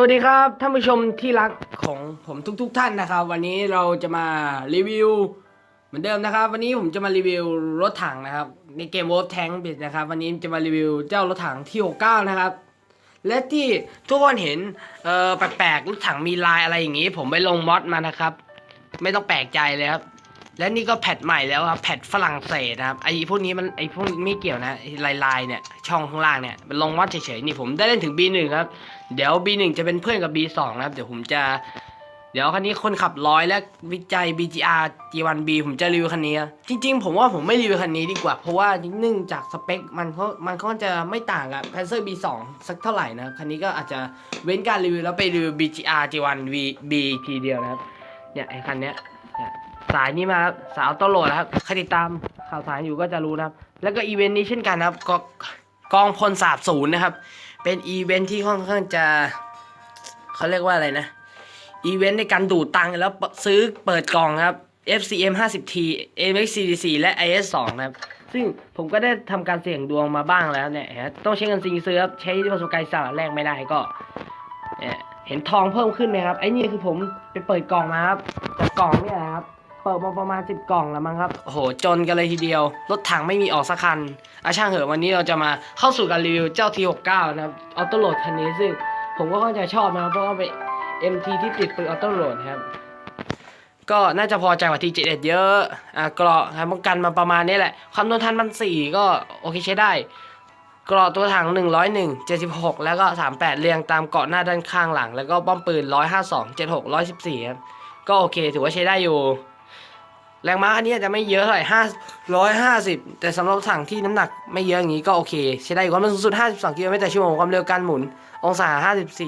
สวัสดีครับท่านผู้ชมที่รักของผมทุกๆทท่านนะครับ วันนี้เราจะมารีวิว เหมือนเดิมนะครับ วันนี้ผมจะมารีวิวรถถังนะครับในเกม Wolf Tank บิดนะครับ วันนี้จะมารีวิวเจ้ารถถังที่69นะครับ และที่ทุกคนเห็นเออแปลกๆรถถังมีลายอะไรอย่างนี้ ผมไปลงมอดมานะครับ ไม่ต้องแปลกใจเลยครับ และนี่ก็แพทใหม่แล้วครับแพทฝรั่งเศสนะครับไอพวกนี้มันไอพวกไม่เกี่ยวนะลายลายๆเนี่ยช่องข้างล่างเนี่ยมันลงมอดเฉยๆนี่ผมได้เล่นถึง B1 ครับ เดี๋ยว B1 จะเป็นเพื่อนกับ B2 นะครับ เดี๋ยวผมจะ เดี๋ยวคันนี้คนขับร้อยและวิจัย BGR G1B ผมจะรีวิวคันนี้ จริง ๆ ผมว่าผมไม่รีวิวคันนี้ดีกว่า เพราะว่าเนื่องจากสเปคมันก็มันก็จะไม่ต่างกับ Panzer B2 สักเท่าไหร่นะครับคันนี้ก็อาจจะเว้นการรีวิวแล้วไปรีวิว BGR G1B B ทีเดียวนะครับเนี่ยไอ้คันเนี้ย สายนี้มาครับสายออโต้โหลดนะครับใครติดตามข่าวสารอยู่ก็จะรู้นะครับ แล้วก็อีเวนต์นี้เช่นกันนะครับก็กองพลสาบศูนย์นะครับ เป็นอีเวนต์ที่ค่อนข้างจะเขาเรียกว่าอะไรนะอีเวนต์ในการดูดตังค์แล้วซื้อเปิดกล่องครับ FCM 50T MXCDC และ IS2 นะครับ ซึ่งผมก็ได้ทำการเสี่ยงดวงมาบ้างแล้วเนี่ยต้องใช้เงินซิงซื้อครับใช้ประสบการณ์สาแรกไม่ได้ก็เนี่ยเห็นทองเพิ่มขึ้นไหมครับ ไอ้นี่คือผมไปเปิดกล่องมาครับจากกล่องเนี่ยนะครับ ปิดมาประมาณ 10 กล่องแล้วมั้งครับ โอ้โห จนกันเลยทีเดียว รถถังไม่มีออกสักคันอาช่างเหอะวันนี้เราจะมาเข้าสู่การรีวิวเจ้า T69 นะครับ ออโต้โหลดคันนี้ซึ่งผมก็ค่อนข้างจะชอบนะครับเพราะว่าเป็น MT ที่ติดปืนออโต้โหลดครับ ก็น่าจะพอใจกว่า T71 เยอะ อะเกราะครับป้องกันมาประมาณนี้แหละ ความทนทานมันสี่ก็โอเคใช้ได้เกราะตัวถัง 101 76 แล้วก็ 38 เรียงตามเกาะหน้าด้านข้างหลัง แล้วก็ป้อมปืน 152 76 114ครับก็โอเค ถือว่าใช้ได้อยู่ แรงม้าอันนี้อาจจะไม่เยอะเท่าไหร่ห้าร้อยห้าสิบแต่สำหรับถังที่น้ำหนักไม่เยอะอย่างนี้ก็โอเค ใช้ได้อยู่ความเร็วสูงสุด 52 กิโลเมตรต่อชั่วโมงความเร็วการหมุน องศา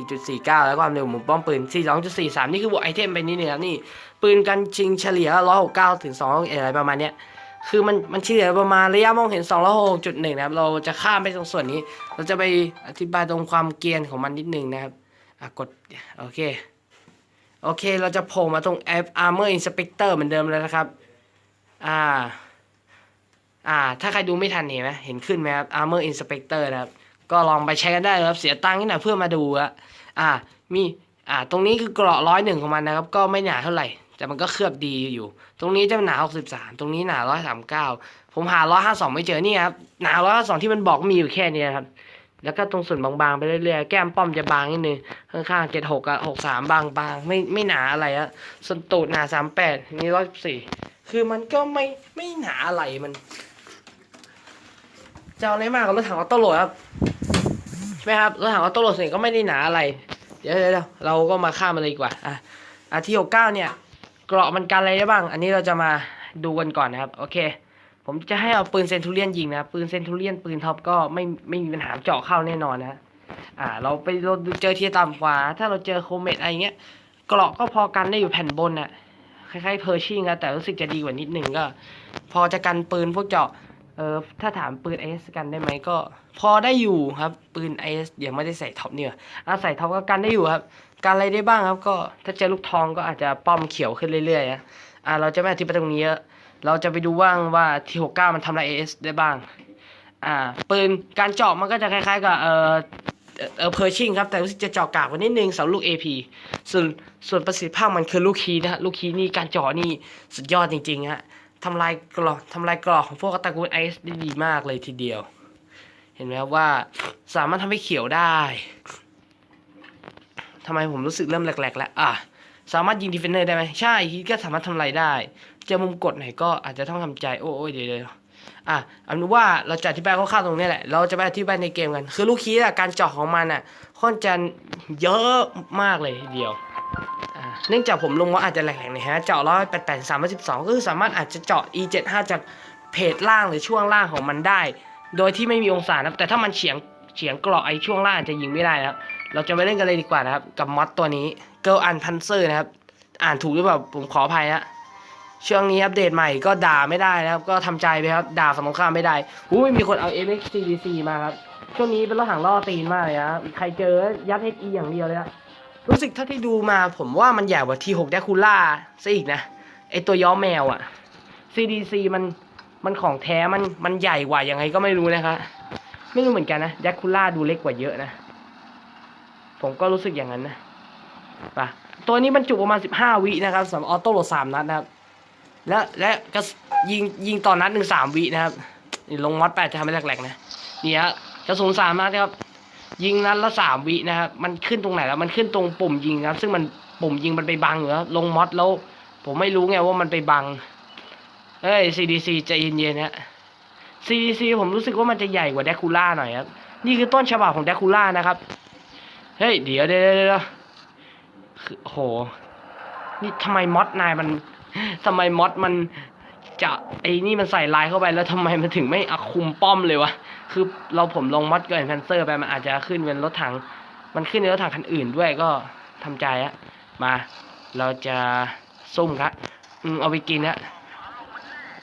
54.49 แล้วความเร็วหมุนป้อมปืน 42.43 นี่คือบวกไอเทมไปนิดนึงครับนี่ ปืนกันชิงเฉลี่ย 169 ถึง2อะไรประมาณเนี้ยคือมันมันเฉลี่ยประมาณระยะมองเห็น 206.1 นะครับ เราจะข้ามไปตรงส่วนนี้ เราจะไปอธิบายตรงความเกรียนของมันนิดนึงนะครับอะกดโอเค โอเค เราจะโผล่มาตรง Armor Inspector เหมือนเดิมเลยนะครับ อ่า อ่า ถ้าใครดูไม่ทันเห็นไหมเห็นขึ้นไหมครับ Armor Inspector นะครับ ก็ลองไปใช้กันได้ครับ เสียตังค์นิดหน่อยเพื่อมาดูอะอ่า มี อ่า ตรงนี้คือเกราะร้อยหนึ่งของมันนะครับ ก็ไม่หนาเท่าไหร่ แต่มันก็เคลือบดีอยู่ ตรงนี้จะหนา 63 ตรงนี้หนา 139 ผมหา 152 ไม่เจอ นี่ครับ หนา 152 ที่มันบอกมีอยู่แค่นี้ครับ แล้วก็ตรงส่วนบางๆไปเรื่อยๆ แก้มป้อมจะบางนิดนึง ข้างๆ76กับ63บางๆ ไม่ไม่หนาอะไรอะส่วนตูดหนา38นี่114คือมันก็ไม่ไม่หนาอะไรมันจะเอาอะไรมากกับรถถังออโต้โหลดครับใช่ไหมครับรถถังออโต้โหลดส่วนใหญ่ก็ไม่ได้หนาอะไร เดี๋ยวเดี๋ยวเดี๋ยวเราก็มาข้ามมันเลยดีกว่าอะอะที่หกเก้าเนี่ยเกราะมันกันอะไรได้บ้าง อันนี้เราจะมาดูกันก่อนนะครับ โอเค ผมจะให้เอาปืนเซนทูเรียนยิงนะปืนเซนทูเรียนปืนท็อปก็ไม่ไม่มีปัญหาเจาะเข้าแน่นอนนะอ่า เราไปเราเจอเทียต่ำกว่า ถ้าเราเจอโคเมตอะไรเงี้ยเกราะก็พอกันได้อยู่แผ่นบนน่ะคล้ายๆเพอร์ชิงอะแต่รู้สึกจะดีกว่านิดหนึ่งก็ พอจะกันปืนพวกเจาะเออถ้าถามปืน IS กันได้ไหมก็ พอได้อยู่ครับปืน IS ยังไม่ได้ใส่ท็อปเนี่ยอะใส่ท็อปก็กันได้อยู่ครับกันอะไรได้บ้างครับก็ถ้าเจอลูกทองก็อาจจะป้อมเขียวขึ้นเรื่อยๆนะอะเราจะไม่อธิบายตรงนี้เยอะ เราจะไปดูว่างว่าที่69 มันทำอะไร IS ได้บ้าง อ่า ปืนการเจาะมันก็จะคล้ายๆกับเออเออเพอร์ชิงครับ แต่รู้สึกจะเจาะกากกว่านิดนึงสำหรับลูก AP ส่วนส่วนประสิทธิภาพมันคือลูกคีนะฮะลูกคีนี่การเจาะนี่สุดยอดจริงๆฮะทำลายกรอบทำลายกรอบของพวกตระกูลไอซ์ได้ดีมากเลยทีเดียว เห็นไหมครับว่าสามารถทำให้เขียวได้ทำไมผมรู้สึกเริ่มแหลกๆแล้วอะสามารถยิงดีเฟนเนอร์ได้ไหมใช่ฮีทก็สามารถทำลายได้ จอมุมกดไหนก็อาจจะต้องทำใจโอ้ยเดี๋ยวเดี๋ยวอะเอาเป็นว่าเราจะอธิบายคร่าวๆตรงนี้แหละ เราจะไปอธิบายในเกมกัน คือลูกคีอะการเจาะของมันอะค่อนจะเยอะมากเลยทีเดียวเนื่องจากผมลงว่าอาจจะแหลกๆหนะฮะ เจาะร้อยแปดแปดสามสิบสองก็คือสามารถอาจจะเจาะ e 7 5จากเพจล่างหรือช่วงล่างของมันได้ โดยที่ไม่มีองศานะครับ แต่ถ้ามันเฉียงเฉียงกราะไอช่วงล่างอาจจะยิงไม่ได้นะครับ เราจะไปเล่นกันเลยดีกว่านะครับ กับมอดตัวนี้ Girl and Panzer นะครับ อ่านถูกหรือเปล่าผมขออภัยนะ ช่วงนี้อัปเดตใหม่ก็ด่าไม่ได้นะครับ ก็ทำใจไปครับ ด่าสมองข้ามไม่ได้อุ้ยมีคนเอา MXCDC มาครับ ช่วงนี้เป็นรถถังล่อตีนมากเลยนะใครเจอยัด HE อย่างเดียวเลยนะรู้สึกเท่าที่ดูมาผมว่ามันใหญ่กว่า T6 d a c u l a ซะอีกนะ ไอตัวย้อมแมวอะ CDC มันมันของแท้มันมันใหญ่กว่ายังไงก็ไม่รู้นะครับไม่รู้เหมือนกันนะ d a c u l a ดูเล็กกว่าเยอะนะ ผมก็รู้สึกอย่างนั้นนะไปะตัวนี้บรรจุประมาณ 15 วินะครับสำหรับออโต้โหลดสามนัดนะครับ และและก็ยิงยิงต่อนนัดหนึ่งสามวินะครับนี่ลงมอดแปดจะทำให้แหลกๆนะนี่ฮะกระสุนสามนัดนะครับยิงนัดละสามวินะครับมันขึ้นตรงไหนแล้วมันขึ้นตรงปุ่มยิงครับ ซึ่งมันปุ่มยิงมันไปบังเหรอลงมอดแล้ว ผมไม่รู้ไงว่ามันไปบังเอ้ย CDC ใจเย็นๆนะ CDC ผมรู้สึกว่ามันจะใหญ่กว่าแดคูล่าหน่อยครับ นี่คือต้นฉบับของแดคูล่านะครับ เฮ้ย เดี๋ยวเดี๋ยวเดี๋ยวเด้อโห นี่ทำไมมอดนายมัน ทำไมมอดมันจะไอ้นี่มันใส่ลายเข้าไปแล้วทำไมมันถึงไม่อคุมป้อมเลยวะ คือเราผมลงมอดเกินแพนเซอร์ไปมันอาจจะขึ้นเป็นรถถัง มันขึ้นในรถถังคันอื่นด้วยก็ทำใจอะมา เราจะซุ่มครับอืมเอาไปกินฮะ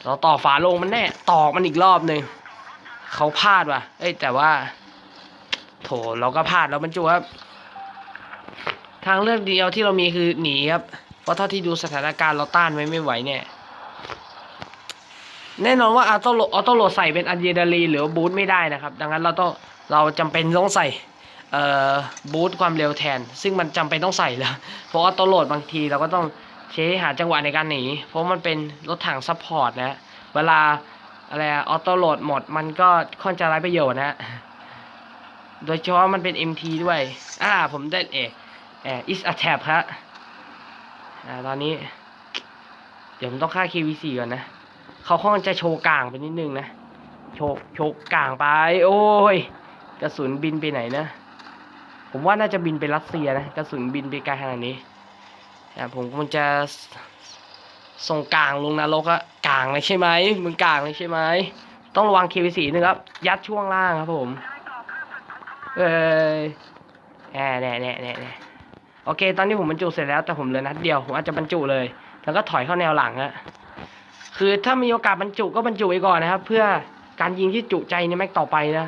เราต่อฝาลงมันแน่ตอกมันอีกรอบหนึ่งเขาพลาดว่ะ เอ้ยแต่ว่า โถเราก็พลาดแล้วบรรจุครับ ทางเลือกเดียวที่เรามีคือหนีครับ ราะเท่าที่ดูสถานการณ์เราต้านไว้ไม่ไหวเนี่ย แน่นอนว่าออโต้โหลดออโต้โหลดใส่เป็นอะดรีนาลีนหรือบูทไม่ได้นะครับ ดังนั้นเราต้องเราจำเป็นต้องใส่เอ่อบูทความเร็วแทน ซึ่งมันจำเป็นต้องใส่แล้ว เพราะออโต้โหลดบางทีเราก็ต้องใช้หาจังหวะในการหนี เพราะมันเป็นรถถังซัพพอร์ตนะ เวลาอะไรออโต้โหลดหมดมันก็ค่อนจะไร้ประโยชน์นะ โดยเฉพาะมันเป็น MT ด้วย อ่า ผมได้เอเอ is a tab ครับ อ่าตอนนี้ เดี๋ยวผมต้องฆ่า KV4 ก่อนนะเขาค่อนจะโชว์กลางไปนิดนึงนะ โชว์โชว์กลางไป โอ้ย กระสุนบินไปไหนนะ ผมว่าน่าจะบินไปรัสเซียนะ กระสุนบินไปไกลขนาดนี้อ่าผมคงจะส่งกลางลงนรกอะกลางเลยใช่ไหมมึงกลางเลยใช่ไหมต้องระวัง KV4 นึงครับ ยัดช่วงล่างครับผม เอ้ยแน่แน่แน่แน่แน่ โอเค ตอนนี้ผมบรรจุเสร็จแล้วแต่ผมเหลือนัดเดียวผมอาจจะบรรจุเลย แล้วก็ถอยเข้าแนวหลังฮะคือถ้ามีโอกาสบรรจุก็บรรจุไว้ก่อนนะครับ เพื่อการยิงที่จุใจในแม็กต่อไปนะ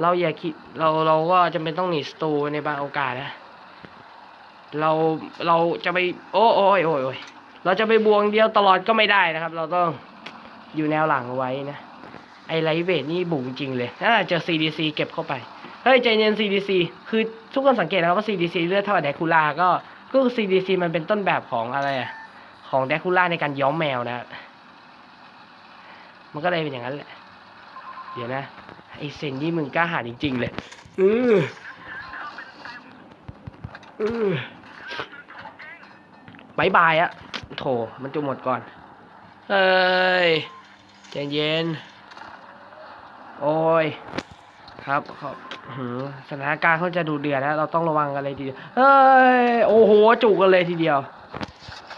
เราอย่าคิดเราเราก็จำเป็นต้องหนีสตูในบางโอกาสนะเราเราจะไปโอ้โอ้ยโอ้ยโอ้ยเราจะไปบวงเดียวตลอดก็ไม่ได้นะครับ เราต้องอยู่แนวหลังเอาไว้นะ ไอไลท์เวทนี่บุ๋งจริงเลยน่าเจอ CDC เก็บเข้าไป เฮ้ยใจเย็น CDC คือทุกคนสังเกตนะครับว่า CDC เลือดเท่ากับแดคูล่าก็ก็ CDC มันเป็นต้นแบบของอะไรอะของแดคูล่าในการย้อมแมวนะ มันก็เลยเป็นอย่างนั้นแหละ เดี๋ยวนะไอเซนนี่มึงกล้าหาญจริง ๆ เลยอืออือบายบายอะโถมันจะหมดก่อน เอ้ยใจเย็น โอ้ย ครับครับ สถานการณ์เขาจะดูเดือดแล้วเราต้องระวังกันเลยทีเดียวเฮ้ยโอ้โหจุกกันเลยทีเดียว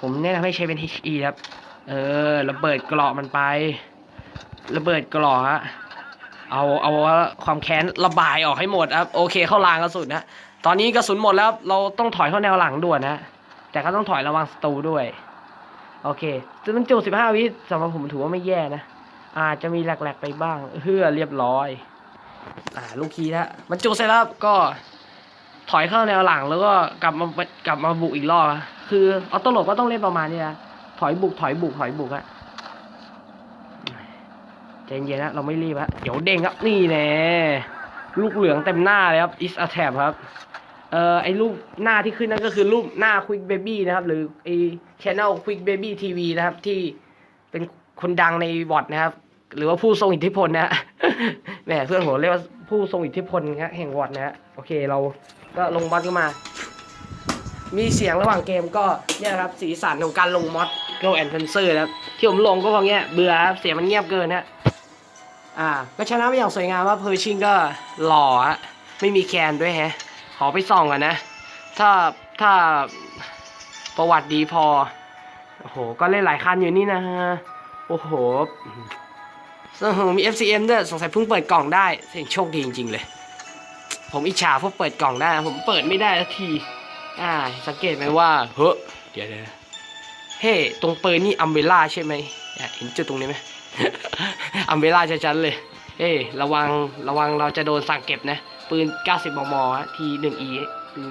ผมแนะนำให้ใช้เป็น HE ครับ เออระเบิดกราะมันไประเบิดกราะฮะเอาเอาความแค้นระบายออกให้หมดครับ โอเคเข้ารางกระสุนนะตอนนี้กระสุนหมดแล้วเราต้องถอยเข้าแนวหลังด่วนนะแต่ก็ต้องถอยระวังสตูด้วย โอเคจะมันจุสิบห้าวิสำหรับผมถือว่าไม่แย่นะอาจจะมีแหลกๆไปบ้างเพื่อเรียบร้อย อ่าลูกคีนะมันจุเสร็จแล้วก็ถอยเข้าแนวหลังแล้วก็กลับมากลับมาบุกอีกรอบคือออโต้โหลดก็ต้องเล่นประมาณนี้นะถอยบุกถอยบุกถอยบุกฮะใจเย็นนะเราไม่รีบฮะเดี๋ยวเด้งครับนี่แน่ลูกเหลืองเต็มหน้าเลยครับ is a tab ครับเอ่อไอรูปหน้าที่ขึ้นนั่นก็คือรูปหน้า Quick Baby นะครับ หรือไอ Channel Quick Baby TV นะครับ ที่เป็นคนดังในวอดนะครับ หรือว่าผู้ทรงอิทธิพลนะฮะ แหมเพื่อนผมเรียกว่าผู้ทรงอิทธิพลครับแห่งวอดนะฮะโอเคเราก็ลงมอดก็มา มีเสียงระหว่างเกมก็เนี่ยครับสีสันของการลงมอดโกลแอนเทนเซอร์นะครับที่ผมลงก็เพราะเงี้ยเบื่อครับเสียงมันเงียบเกินฮะอ่า ก็ชนะไปอย่างสวยงามว่าเพอร์ชิงก็หล่อฮะไม่มีแคนด้วยแฮะขอไปส่องก่อนนะ ถ้าถ้าประวัติดีพอโอ้โห ก็เล่นหลายคันอยู่นี่นะฮะ โอ้โห โอ้โหมี FCM ด้วยสงสัยเพิ่งเปิดกล่องได้เสียงโชคดีจริง ๆ เลย ผมอิจฉาพวกเปิดกล่องได้ ผมเปิดไม่ได้สักที อ่า สังเกตไหมว่า เฮ้เดี๋ยวเดี๋ยวเฮ้ ตรงปืนนี่อัมเบล่าใช่ไหมเห็นจุดตรงนี้ไหมอัมเบล่าชัดๆเลย เฮ้ระวังระวังเราจะโดนสั่งเก็บนะ ปืน 90 มมที1 e ที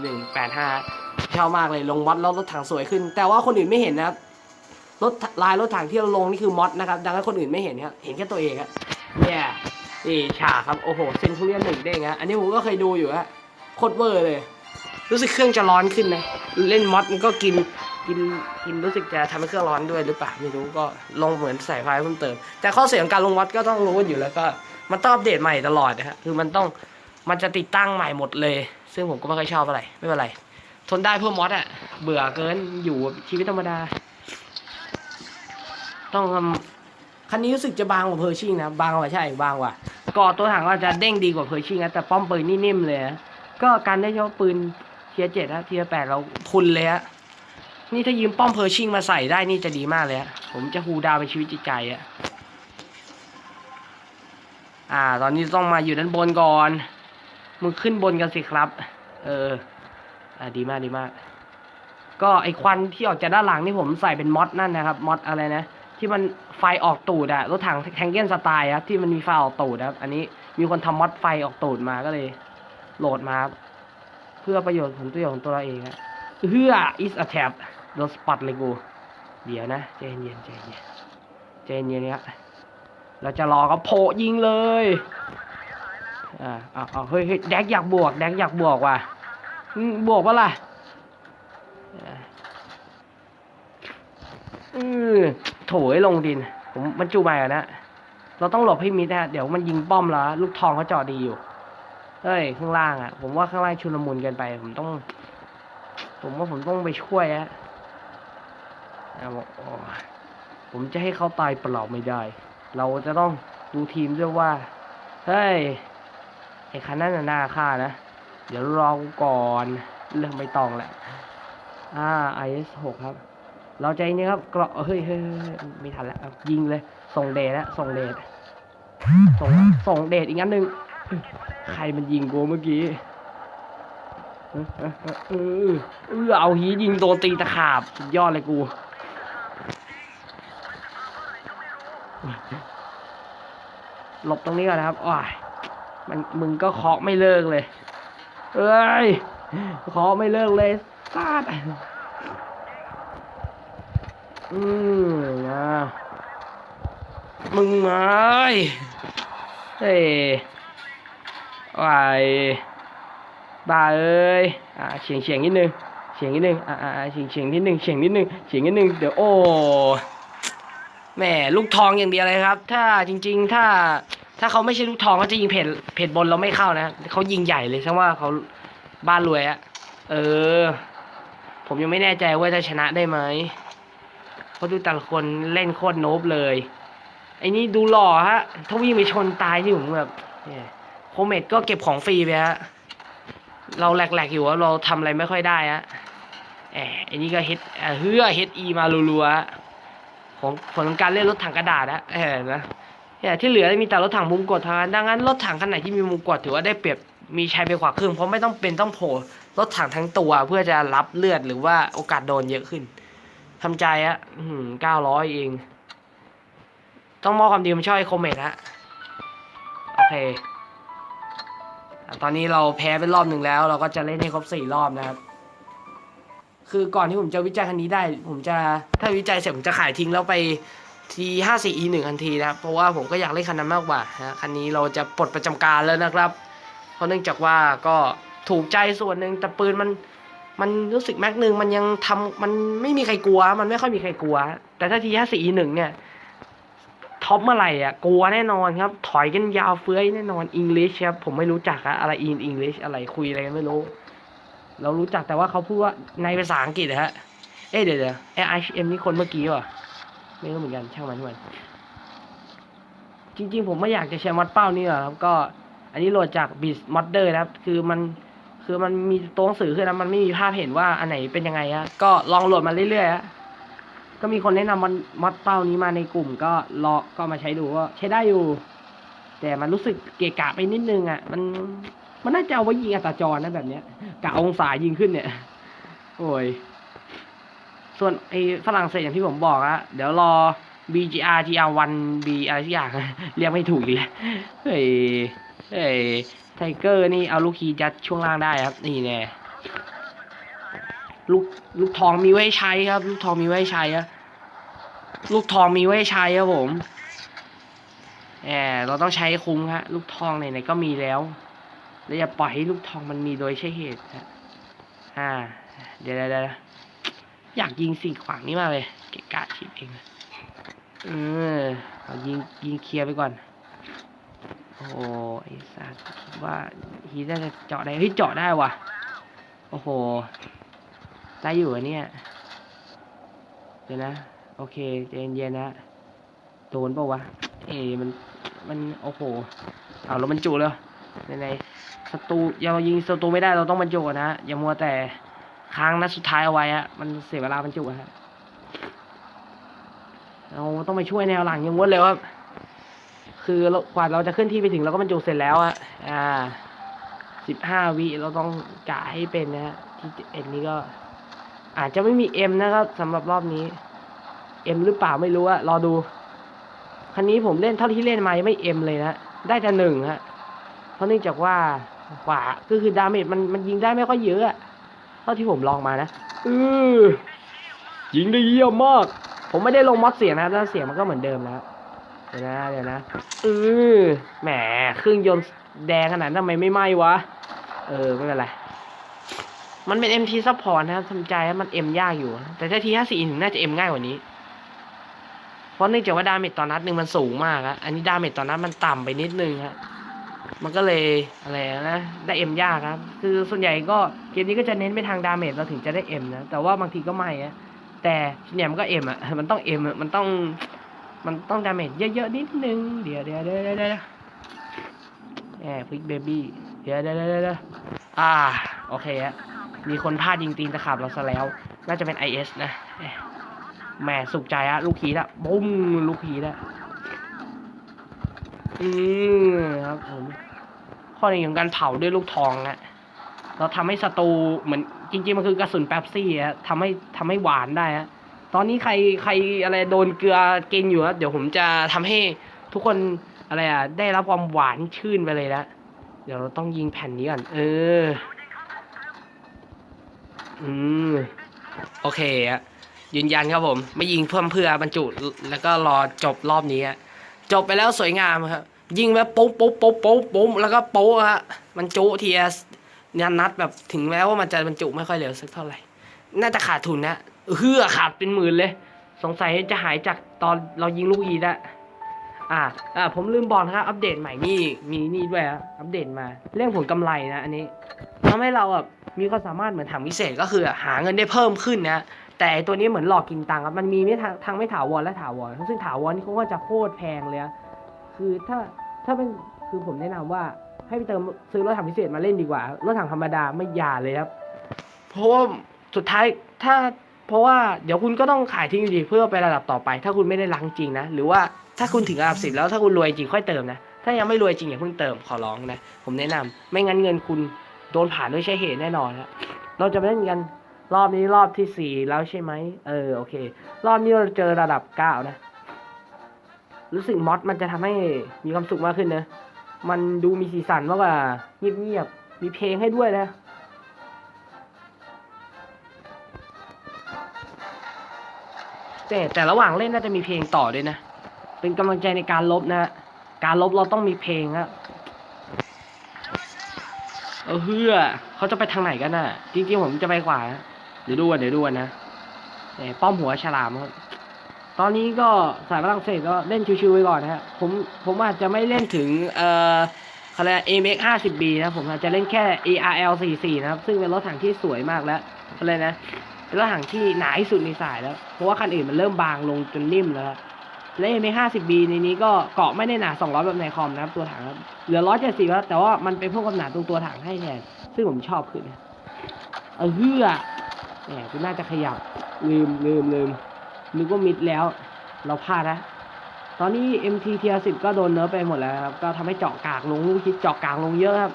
185ชอบมากเลยลงมอดแล้วรถถังสวยขึ้น แต่ว่าคนอื่นไม่เห็นนะครับ รถลายรถถังที่เราลงนี่คือมอดนะครับ ดังนั้นคนอื่นไม่เห็นครับเห็นแค่ตัวเองอะเนี่ยนี่ฉากครับ โอ้โหเซนทูเรียนหนึ่งเด้งฮะอันนี้ผมก็เคยดูอยู่ฮะโคตรเวอร์เลย รู้สึกเครื่องจะร้อนขึ้นนะ เล่นมอดมันก็กินกินกินรู้สึกจะทำให้เครื่องร้อนด้วยหรือเปล่าไม่รู้ก็ลงเหมือนใส่ไฟเพิ่มเติม แต่ข้อเสียของการลงมอดก็ต้องรู้อยู่แล้วก็มันต้องอัปเดตใหม่ตลอดนะฮะคือมันต้องมันจะติดตั้งใหม่หมดเลย ซึ่งผมก็ไม่ค่อยชอบอะไรไม่เป็นไรทนได้เพื่อมอดอะเบื่อเกินอยู่ชีวิตธรรมดา ต้องทำคันนี้รู้สึกจะบางกว่าเพอร์ชิ่งนะบางกว่าใช่บางกว่าก่อตัวถังก็จะเด้งดีกว่าเพอร์ชิ่งนะแต่ป้อมปืนนี่นิ่มเลยนะก็การได้เฉพาะปืนเทียเจ็ดนะเทียแปดเราพุนเลยฮะนี่ถ้ายืมป้อมเพอร์ชิ่งมาใส่ได้นี่จะดีมากเลยฮะผมจะฮูดาวเป็นชีวิตจิตใจอะอ่า ตอนนี้ต้องมาอยู่ด้านบนก่อนมึงขึ้นบนกันสิครับ เออ อ่าดีมากดีมาก ก็ไอควันที่ออกจากด้านหลังนี่ผมใส่เป็นมอดนั่นนะครับมอดอะไรนะ ที่มันไฟออกตูดอะรถถังแทงเก้นสไตล์ครับที่มันมีไฟออกตูดครับ อันนี้มีคนทำมอดไฟออกตูดมาก็เลย โหลดมาครับเพื่อประโยชน์ผลประโยชน์ของตัวเราเองครับเพื่อ is a tab โดนสปอตเลยกู เดี๋ยวนะใจเย็นใจเย็นใจเย็นเนี่ยเราจะรอก็โผล่ยิงเลยอ่าอาเอาเฮ้ยเฮ้ยแดกอยากบวกแดกอยากบวกว่ะบวกปะล่ะอือ โถยลงดิน ผมมันจูใหม่ะนะ เราต้องหลบให้มิดนะเดี๋ยวมันยิงป้อมแล้ว ลูกทองเขาเจาะดีอยู่ เฮ้ย ข้างล่างอะผมว่าข้างล่างชุลมุนกินไป ผมต้อง ผมว่าผมต้องไปช่วยอะผมจะให้เขาตายเปล่าไม่ได้ เราจะต้องดูทีมด้วยว่า เฮ้ย ไอ้คันนั้นน่าฆ่านะ เดี๋ยวรอก่อน เรื่องไม่ต้องแหละอ่า IS หกครับ เราใจนี้ครับเกราะเฮ้ยเฮ้ยไม่ทันแล้วยิงเลย ส่งเดชแล้วส่งเดชส่งส่งเดชอีกอันหนึ่งใครมันยิงกูเมื่อกี้เออเออเออเออเอาหียิงโดนตีตะขาบสุดยอดเลยกูหลบตรงนี้ก่อนนะครับอ้ายมันมึงก็เคาะไม่เลิกเลย เอ้ยเคาะไม่เลิกเลยซาด อืมนะมึงไงเฮ้ยไหวบ้าเอ้ยอ่าเฉียงเฉียงนิดนึงเฉียงนิดนึงอ่าอ่าเฉียงเฉียงนิดนึงเฉียงนิดนึงเฉียงนิดนึงเดี๋ยวโอ้แหม่ลูกทองอย่างเดียวเลยครับ ถ้าจริง ๆ ถ้า ถ้าเขาไม่ใช่ลูกทองเขาจะยิงเพจเพจบนเราไม่เข้านะเขายิงใหญ่เลยทั้งว่าเขาบ้านรวยอะเออ ผมยังไม่แน่ใจว่าจะชนะได้ไหม เพราะดูแต่ละคนเล่นโคตรโนบเลย ไอ้นี่ดูหล่อฮะ ถ้าวิ่งไปชนตายที่ผมแบบโคเมดก็เก็บของฟรีไปฮะ เราแหลกๆอยู่ว่าเราทำอะไรไม่ค่อยได้ฮะแอบไอ้นี่ก็เฮดเฮือเฮดอีมารัวๆฮะของผลของการเล่นรถถังกระดาษนะเออนะเนี่ยที่เหลือมีแต่รถถังมุมกดเท่านั้นดังนั้นรถถังคันไหนที่มีมุมกดถือว่าได้เปรียบมีชัยไปกว่าครึ่งเพราะไม่ต้องเป็นต้องโผล่รถถังทั้งตัวเพื่อจะรับเลือดหรือว่าโอกาสโดนเยอะขึ้น ทำใจอะเก้าร้อยเอง ต้องมอบความดีมันชอบไอโคเมดฮะ โอเค ตอนนี้เราแพ้เป็นรอบหนึ่งแล้ว เราก็จะเล่นให้ครบสี่รอบนะครับ คือก่อนที่ผมจะวิจัยคันนี้ได้ ผมจะถ้าวิจัยเสร็จผมจะขายทิ้งแล้วไปทีห้าสี่อีหนึ่งทันทีนะครับ เพราะว่าผมก็อยากเล่นคันนั้นมากกว่านะคันนี้เราจะปลดประจำการแล้วนะครับ เพราะเนื่องจากว่าก็ถูกใจส่วนหนึ่งแต่ปืนมัน มันรู้สึกแม็กหนึ่งมันยังทำมันไม่มีใครกลัว มันไม่ค่อยมีใครกลัว แต่ถ้าทีห้าสี่หนึ่งเนี่ยท็อปเมื่อไหร่อะกลัวแน่นอนครับ ถอยกันยาวเฟ้ยแน่นอนอังกฤษครับผมไม่รู้จักอะอะไรอินอังกฤษอะไรคุยอะไรกันไม่รู้ เรารู้จักแต่ว่าเขาพูดว่าในภาษาอังกฤษฮะเอ๊ะเดี๋ยวเดี๋ยวไอเอ็มนี่คนเมื่อกี้ว่ะไม่รู้เหมือนกันช่างมันช่างมันจริง ๆ ผมไม่อยากจะแชร์มอดเป้านี่หรอกครับก็ อันนี้โหลดจากบิสมอดเดอร์นะครับ คือมัน คือมันมีตัวหนังสือขึ้นนะมันไม่มีภาพเห็นว่าอันไหนเป็นยังไงฮะก็ลองโหลดมาเรื่อยๆฮะก็มีคนแนะนำมันมอดเป้านี้มาในกลุ่มก็ลองก็มาใช้ดูก็ใช้ได้อยู่ แต่มันรู้สึกเกะกะไปนิดนึงอะมันมันน่าจะเอาไว้ยิงอัตราจรนะแบบเนี้ยกะองศายิงขึ้นเนี่ย โอ้ยส่วนไอ้ฝรั่งเศสอย่างที่ผมบอกอะเดี๋ยวรอ BGR GR1 B อะไรสักอย่างเรียกไม่ถูกอีกแล้วเฮ้ยเฮ้ย ไทเกอร์นี่เอาลูกคียัดช่วงล่างได้ครับ นี่แน่ลูกลูกทองมีไว้ใช้ครับ ลูกทองมีไว้ใช้อะลูกทองมีไว้ใช้ครับผมแหมเราต้องใช้คุ้มฮะลูกทองไหนๆก็มีแล้วแล้วอย่าปล่อยให้ลูกทองมันมีโดยใช่เหตุฮะอ่า เดี๋ยวเดี๋ยวอยากยิงสิ่งขวางนี้มาเลย เกะกะชิบเองเออเอายิงยิงเคลียร์ไปก่อน โอ้โหไอ้สัสคิดว่าฮีน่าจะเจาะได้เฮ้ยเจาะได้ว่ะ โอ้โหได้อยู่อะเนี่ยเดี๋ยวนะ โอเคใจเย็นนะโดนปล่าวะ เอ้มันมันโอ้โหเอาแล้วมันจุเลยในในศัตรูยังยิงศัตรูไม่ได้เราต้องบรรจุนะอย่ามัวแต่ค้างนัดสุดท้ายเอาไว้ฮะมันเสียเวลาบรรจุฮะเราต้องไปช่วยแนวหลังยังงวดเร็วครับ คือเรากว่าเราจะขึ้นที่ไปถึงเราก็บรรจุเสร็จแล้วอะอ่าสิบห้าวิเราต้องกะให้เป็นนะฮะที่เอ็นนี้ก็ อาจจะไม่มีเอ็มนะครับสำหรับรอบนี้เอ็มหรือเปล่าไม่รู้อะรอดูคันนี้ผมเล่นเท่าที่เล่นมายังไม่เอ็มเลยนะได้แต่หนึ่งฮะเพราะเนื่องจากว่าขวาก็คือดาเมจมันมันยิงได้ไม่ค่อยเยอะเท่าที่ผมลองมานะเออยิงได้เยี่ยมมาก ผมไม่ได้ลงมอดเสียงนะแล้วเสียงมันก็เหมือนเดิมแล้ว เดี๋ยวนะเดี๋ยวนะเออแหมเครื่องยนต์แดงขนาดนั้นทำไมไม่ไหม้วะ เออ ไม่เป็นไร มันเป็น MT support นะครับทำใจว่ามัน M ยากอยู่ แต่ถ้าที54 ถึงน่าจะ M ง่ายกว่านี้ เพราะเนื่องจากว่าดาเมจต่อนัดหนึ่งมันสูงมากอะอันนี้ดาเมจต่อนัดมันต่ำไปนิดนึงฮะมันก็เลยอะไรนะได้ M ยากครับ คือส่วนใหญ่ก็เกมนี้ก็จะเน้นไปทางดาเมจเราถึงจะได้ M นะแต่ว่าบางทีก็ไม่อะแต่ส่วนใหญ่มันก็ M อะมันต้อง M อะมันต้อง มันต้องดาเมจเยอะๆนิดนึง เดี๋ยวเดี๋ยวเดี๋ยวเดี๋ยวแอบพิกเบบี้เดี๋ยวเดี๋ยวเดี๋ยวเดี๋ยวอ่า โอเคฮะ มีคนพลาดยิงตีนตะขาบเราซะแล้ว น่าจะเป็น IS นะแหมแหมสุขใจอะลูกผีละบุ้มลูกผีละอืมครับผมข้อดีของการเผาด้วยลูกทองนะเราทำให้ศัตรูเหมือนจริง ๆ มันคือกระสุนแป๊บซี่ฮะทำให้ทำให้หวานได้ฮะ ตอนนี้ใครใครอะไรโดนเกลือกินอยู่ครับเดี๋ยวผมจะทำให้ทุกคนอะไรอะได้รับความหวานชื่นไปเลยนะเดี๋ยวเราต้องยิงแผ่นนี้ก่อนเออ อืมโอเคอะยืนยันครับผม ไม่ยิงเพื่อเพื่อบรรจุแล้วก็รอจบรอบนี้จบไปแล้วสวยงามครับ ยิงแบบปุ๊บปุ๊บปุ๊บปุ๊บปุ๊บแล้วก็โป๊ะฮะมันจุทีเอสเนี่ยนัดแบบถึงแม้ว่ามันจะบรรจุไม่ค่อยเร็วสักเท่าไหร่ น่าจะขาดทุนนะ เฮือขาดเป็นหมื่นเลย สงสัยจะหายจากตอนเรายิงลูกอีดอะอ่าอ่าผมลืมบอกนะครับ อัปเดตใหม่นี่มีนี่ด้วยอัปเดตมา เรื่องผลกำไรนะอันนี้ทำให้เราแบบมีความสามารถเหมือนถังพิเศษก็คือหาเงินได้เพิ่มขึ้นนะแต่ตัวนี้เหมือนหลอกกินตังค์ครับมันมีไม่ทางทางไม่ถาวรและถาวรซึ่งถาวรนี่เขาก็จะโคตรแพงเลยคือถ้าถ้าเป็นคือผมแนะนำว่าให้ไปเติมซื้อรถถังพิเศษมาเล่นดีกว่า รถถังธรรมดาไม่ยาเลยครับเพราะว่าสุดท้ายถ้า เพราะว่าเดี๋ยวคุณก็ต้องขายทิ้งอยู่ดีเพื่อไประดับต่อไป ถ้าคุณไม่ได้ล้างจริงนะ หรือว่าถ้าคุณถึงระดับสิบแล้วถ้าคุณรวยจริงค่อยเติมนะ ถ้ายังไม่รวยจริงอย่าเพิ่งเติมขอร้องนะ ผมแนะนำไม่งั้นเงินคุณโดนผ่านด้วยใช่เหตุแน่นอนครับเราจะไปเล่นกันรอบนี้รอบที่สี่แล้วใช่ไหม เออโอเค รอบนี้เราเจอระดับเก้านะ รู้สึกมอดมันจะทำให้มีความสุขมากขึ้นนะ มันดูมีสีสันมากกว่าเงียบๆ มีเพลงให้ด้วยนะ แต่แต่ระหว่างเล่นน่าจะมีเพลงต่อด้วยนะ เป็นกำลังใจในการลบนะ การลบเราต้องมีเพลงฮะเออเฮือเขาจะไปทางไหนกันน่ะ จริงๆผมจะไปขวาเดี๋ยวดูกันเดี๋ยวดูกันนะแต่ป้อมหัวฉลามครับตอนนี้ก็สายฝรั่งเศสก็เล่นชิวๆไปก่อนนะฮะผมผมอาจจะไม่เล่นถึงเอ่อเขาเรียก AMX 50B นะผมอาจจะเล่นแค่ ARL 44นะครับ ซึ่งเป็นรถถังที่สวยมากแล้วเขาเลยกนะ เป็นรถถังที่หนาที่สุดในสายแล้ว เพราะว่าคันอื่นมันเริ่มบางลงจนนิ่มแล้วและ AMX 50B ในนี้ก็เกาะไม่ได้หนา 200 แบบในคอมนะครับตัวถังครับเหลือ 170ครับแต่ว่ามันเป็นเพิ่มความหนาตรงตัวถังให้แทนซึ่งผมชอบขึ้นเออเฮือแหมกูน่าจะขยับลืมลืมลืมนึกว่ามิดแล้ว เราพลาดนะตอนนี้ MT เทีย10ก็โดนเนิร์ฟไปหมดแล้วครับ ก็ทำให้เจาะกากลงลูกคิดเจาะกากลงเยอะครับ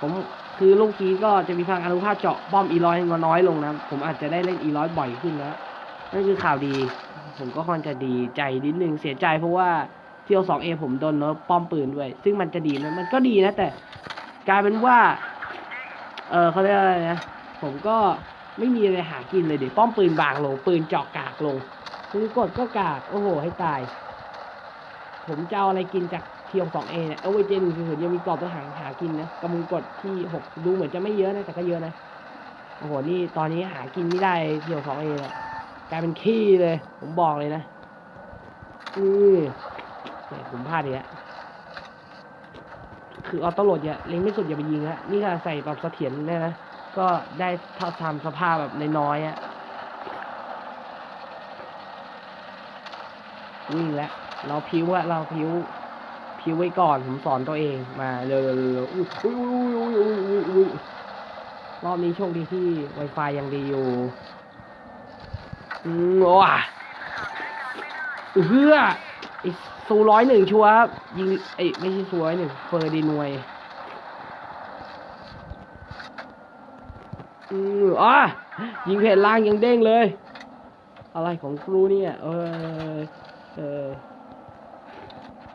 ผม คือลูกคิดก็จะมีพลังอนุภาพเจาะป้อมอีร้อยน้อยลงนะผมอาจจะได้เล่นอีร้อยบ่อยขึ้นแล้วนั่นคือข่าวดี ผมก็ค่อนจะดีใจนิดนึงเสียใจเพราะว่าเที่ยว 2A ผมโดนเนิร์ฟป้อมปืนด้วย ซึ่งมันจะดีไหมมันก็ดีนะ แต่กลายเป็นว่า เออเขาเรียกอะไรนะผมก็ไม่มีอะไรหากินเลยเดี๋ยวป้อมปืนบางลง ปืนเจาะกากลงคือกดก็กาก โอ้โห ให้ตาย ผมจะเอาอะไรกินจาก ทียมสองเอเนี่ยเอาไว้เจนคือยังมีกรอบตัวหางหากินนะกำลังกดที่หกดูเหมือนจะไม่เยอะนะแต่ก็เยอะนะโอ้โหนี่ตอนนี้หากินไม่ได้เดี่ยวสองเองอะกลายเป็นขี้เลย ผมบอกเลยนะอือเนี่ยผมพลาดอีกแล้วคือออโต้โหลดเนี่ยเล็งไม่สุดอย่าไปยิงฮะนี่ถ้าใส่แบบเสถียรเนี่ยนะก็ได้เท่าทำสภาพแบบน้อยๆอะวิ่งแล้วเราพิ้วอะเราพิ้ว พิ้วไว้ก่อนผมสอนตัวเองมาเร็วๆอุ้ยอุ้ยอุ้ยอุ้ยอุ้ยอุ้ยรอบนี้โชคดีที่ Wi-Fi ยังดีอยู่อืมว้าเฮือไอซูร้อยหนึ่งชัวร์ยิงไอไม่ใช่ซูร้อยหนึ่งเฟอร์ดีนวยอืมอะยิงเพจล่างยังเด้งเลย อะไรของครูเนี่ย เออเออ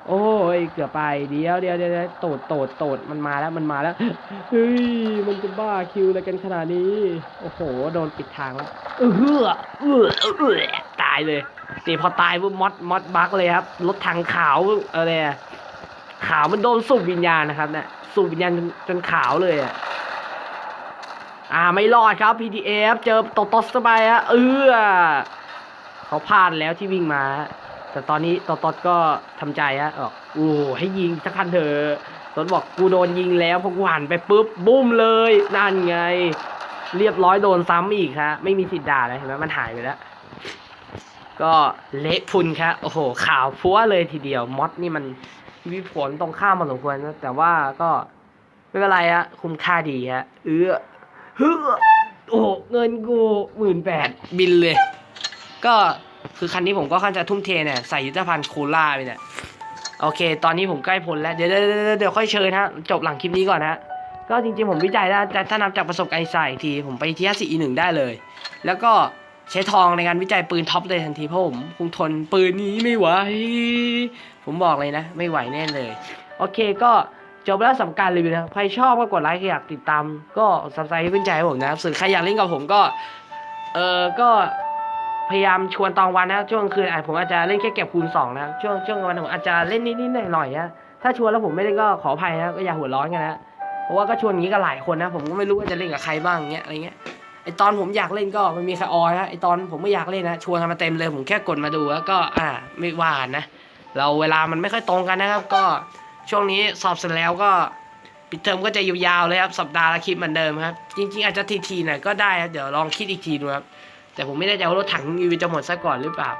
โอ้ยเกือบไปเดี๋ยวเดี๋ยวเดี๋ยวโตดโตดโตดมันมาแล้วมันมาแล้วเฮ้ยมันจะบ้าคิวอะไรกันขนาดนี้ โอ้โห โดนปิดทางแล้วเออเออเออตายเลยนี่พอตายปุ๊บมอดมอดบักเลยครับรถถังขาวอะไรขาวมันโดนสูบวิญญาณนะครับเนี่ยสูบวิญญาณจนจนขาวเลยอะอ่าไม่รอดครับ PTF เจอตตสไปฮะเออเขาพลาดแล้วที่วิ่งมา แต่ตอนนี้โตโตสก็ทำใจฮะบอกโอ้ให้ยิงสักคันเถอะโตโตสบอกกูโดนยิงแล้วพอกูหันไปปุ๊บบุ้มเลยนั่นไง เรียบร้อยโดนซ้ำอีกฮะไม่มีสิทธิ์ด่าเลยเห็นไหมมันหายไปแล้ว ก็เละพุนครับโอ้โหข่าวพัวเลยทีเดียวมอดนี่มันมีผลตรงข้ามมาสมควรนะแต่ว่าก็ไม่เป็นไรฮะคุ้มค่าดีฮะเออเฮ้อโอ้โหเงินกูหมื่นแปดบินเลย ก็ คือคันนี้ผมก็ค่อนจะทุ่มเทเนี่ยใส่ยุทธภัณฑ์โคล่าไปเนี่ยโอเค ตอนนี้ผมใกล้พ้นแล้ว เดี๋ยวเดี๋ยวเดี๋ยวค่อยเชิญฮะ จบหลังคลิปนี้ก่อนนะ ก็จริงๆผมวิจัยได้แต่ถ้านับจากประสบการณ์ใส่ที ผมไปที่5 4 E 1ได้เลย แล้วก็ใช้ทองในการวิจัยปืนท็อปเลยทันทีเพราะผมคงทนปืนนี้ไม่ไหว ผมบอกเลยนะ ไม่ไหวแน่เลย โอเคก็จบแล้วสำหรับการรีวิวนะใครชอบก็กดไลค์ใครอยากติดตาม ก็ซับสไครต์ให้เป็นใจให้ผมนะครับส่วนใครอยากเล่นกับผมก็ เออก็ พยายามชวนตองวันนะช่วงคืนอาจผมอาจจะเล่นแค่เก็บคูณสองนะช่วงช่วงวันผมอาจจะเล่นนิดๆหน่อยๆนะถ้าชวนแล้วผมไม่เล่นก็ขออภัยนะก็อย่าหัวร้อนกันนะเพราะว่าก็ชวนอย่างนี้กันหลายคนนะ ผมก็ไม่รู้ว่าจะเล่นกับใครบ้างเงี้ยอะไรเงี้ยไอตอนผมอยากเล่นก็ไม่มีใครออยนะไอตอนผมไม่อยากเล่นนะชวนกันมาเต็มเลยผมแค่กดมาดูแล้วก็อ่าไม่ว่านนะเราเวลามันไม่ค่อยตรงกันนะครับ ก็ช่วงนี้สอบเสร็จแล้วก็ปิดเทอมก็จะยาวๆเลยครับสัปดาห์ละคลิปเหมือนเดิมครับ จริง ๆ อาจจะทีๆหน่อยก็ได้ครับเดี๋ยวลองคิดอีกทีดูครับ แต่ผมไม่แน่ใจว่ารถถังยูวีจะหมดซะก่อนหรือเปล่า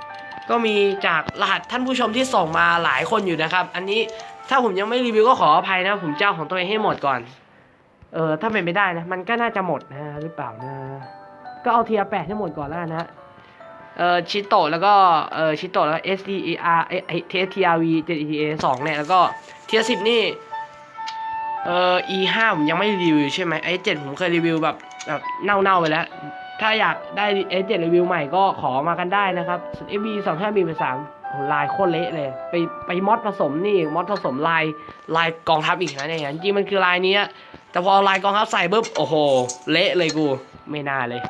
ก็มีจากรหัสท่านผู้ชมที่ส่งมาหลายคนอยู่นะครับ อันนี้ถ้าผมยังไม่รีวิวก็ขออภัยนะ ผมเจ้าของตัวเองให้หมดก่อน เออถ้าเป็นไปได้นะ มันก็น่าจะหมดนะหรือเปล่านะ ก็เอาเทียแปดให้หมดก่อนแล้วนะเออชิโตะแล้วก็เออชิโตะแล้ว S D E R เอ T S T R V 7 E T A สองเนี่ยแล้วก็เทียสิบนี่เออ E ห้าผมยังไม่รีวิวใช่ไหมไอ้เจ็ดผมเคยรีวิวแบบแบบเน่าๆไปแล้ว ถ้าอยากได้ S 7รีวิวใหม่ก็ขอมากันได้นะครับส่วน F B สองห้า B เป็นสามโหลายโคตรเละเลย ไปไปมอดผสมนี่มอดผสมลายลายกองทัพอีกนะเนี่ยจริงมันคือลายนี้แต่พอลายกองทัพใส่ปุ๊บโอ้โห เละเลยกูไม่น่าเลย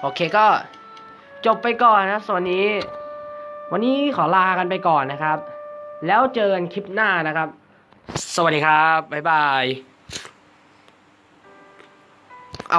โอเคก็จบไปก่อนนะส่วนนี้ วันนี้ขอลากันไปก่อนนะครับ แล้วเจอกันคลิปหน้านะครับ สวัสดีครับ บ๊ายบาย